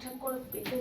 ঠিকঠাক করে পেতে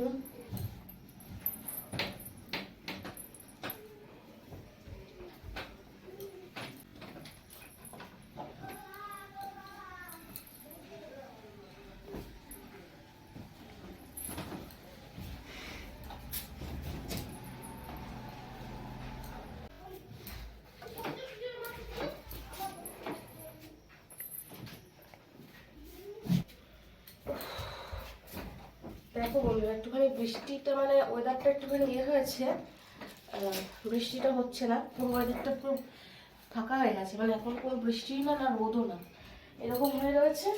দেখো বন্ধুরা, একটুখানি বৃষ্টিটা মানে ওয়েদারটা একটুখানি ইয়ে হয়েছে। বৃষ্টিটা হচ্ছে না, পুরো ওয়েদারটা পুরো ফাঁকা হয়ে গেছে। মানে এখন কোনো বৃষ্টিই না না রোদও না। এরকম হয়ে রয়েছে।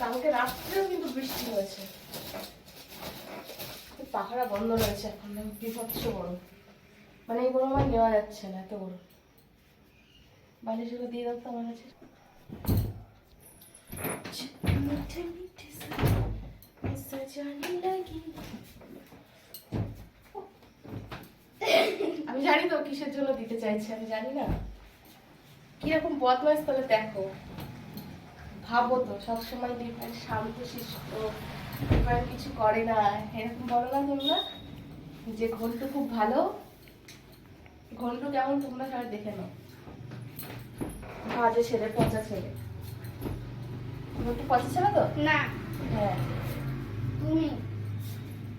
কালকে রাত্রেও কিন্তু বৃষ্টি হয়েছে। পাহাড়া বন্ধ রয়েছে এখন বিভৎস গরম মানে এই গরম আর নেওয়া যাচ্ছে না, এত গরম। বালিশগুলো দিয়ে দাও তো আমার কাছে। আমি জানি তো কিসের জন্য দিতে চাইছি আমি জানি না। কীরকম বদমাইশ তাহলে দেখো। ভাবো তো সবসময় ডিফারেন্ট শান্ত শিষ্ট ডিফারেন্ট কিছু করে না। এরকম বলো না তোমরা যে ঘন্টু খুব ভালো। ঘন্টু কেমন তোমরা সবাই দেখে নাও। বাজে ছেলে পচা ছেলে। ঘন্টু পচা ছেলে তো? না। হ্যাঁ। তুমি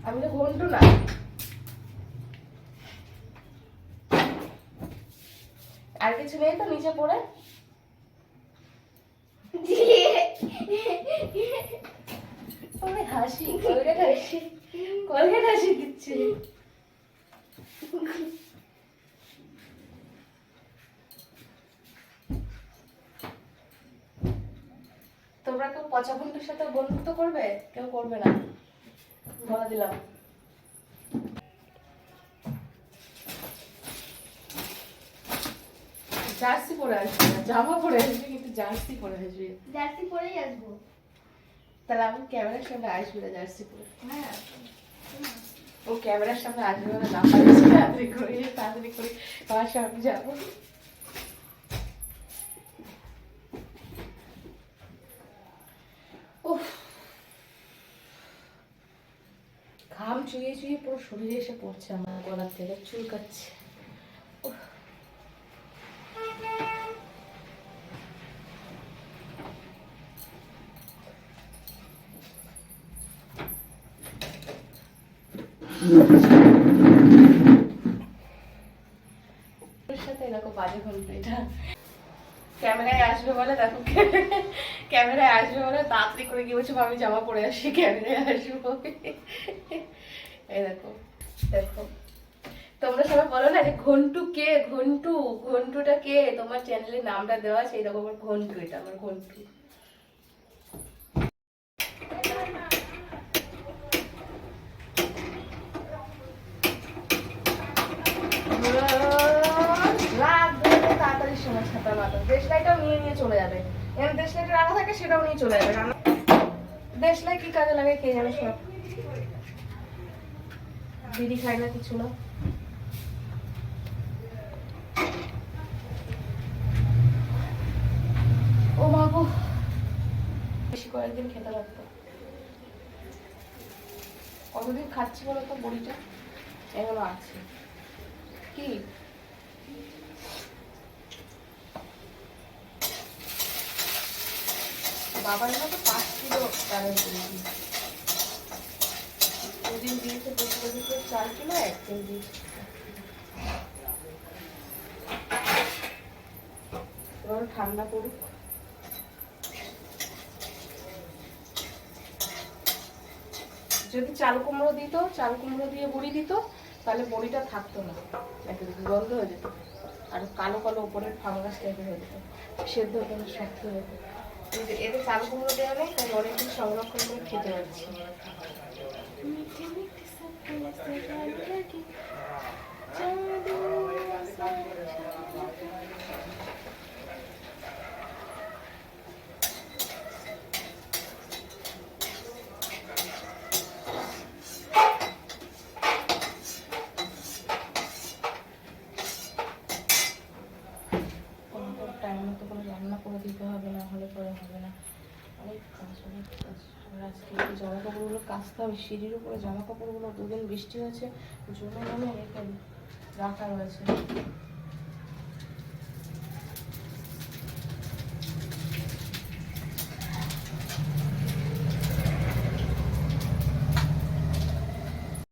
আমি তো ঘন্টু না। আর কিছু নেই তো নিচে পড়ে? ওরে হাসি। কলকাতা হাসি। কলকাতা হাসি দিচ্ছে তোমরা কেউ পচা বন্ধুর সাথে বন্ধুত্ব করবে? কেউ করবে না। বলে দিলাম। জার্সি পরে আসবে না জামা পরে আসবে কিন্তু জার্সি পরে আসবে। জার্সি পরেই আসব। তাহলে আমি ক্যামেরার সামনে আসবে না জার্সি পরে? হ্যাঁ ও ক্যামেরার সামনে আসবে না না পারছি তাড়াতাড়ি করে তাড়াতাড়ি করে তোমার সামনে যাব। ঘাম চুইয়ে চুইয়ে পুরো শরীরে এসে পড়ছে আমার গলার থেকে, চুলকাচ্ছে। সাথে এরকম বাজে ঘণ্টা এটা ক্যামেরায় আসবে বলে দেখো। ক্যামেরায় আসবে বলে তাড়াতাড়ি করে গিয়ে বলছো আমি জামা পরে আসি, ক্যামেরায় আসব। এই দেখো দেখো। তোমরা সবাই বলো না যে ঘন্টু কে? ঘন্টু, ঘন্টুটা কে? তোমার চ্যানেলের নামটা দেওয়া সেই রকম ঘন্টু এটা, আমার ঘন্টু। দেশলাইটাও নিয়ে নিয়ে চলে যাবে। দেশলাইটা রাখা থাকে, সেটাও নিয়ে চলে যাবে। রান্না দেশলাই কি কাজে লাগে কে জানে সব। বিড়ি খায় না কিছু না। ও বাবু বেশি কয়েকদিন খেতে লাগতো। কতদিন খাচ্ছি বলো তো বড়িটা? এখনও আছে। কি? বাবার মতো পাঁচ কিলো চালের দিয়েছি। দুদিন দিয়েছে দু কিলো চার কিলো, একদিন দিয়েছে। ঠান্ডা পড়ুক যদি চাল কুমড়ো দিত, চাল কুমড়ো দিয়ে বড়ি দিত, তাহলে বড়িটা থাকতো না। একদম গন্ধ হয়ে যেত। আর কালো কালো উপরের ফাঙ্গাস টাইপের হয়ে যেত। সেদ্ধ করে শক্ত হয়ে যেত। কিন্তু এতে চাল কুমড়ো দেওয়া নেই তাই অনেকদিন সংরক্ষণ করে খেতে পারছি Thank মিঠে সপনে সজানে লগে, চাঁদনি সজানে। টাইম মতো করে রান্না করে দিতে হবে না হলে পরে হবে না অনেক কাজ অনেক কাজ আর আজকে জামা কাপড়গুলো কাচতে হবে সিঁড়ির উপরে জামা কাপড়গুলো দুদিন বৃষ্টি হয়েছে, জমে জমে রেখে রাখা রয়েছে।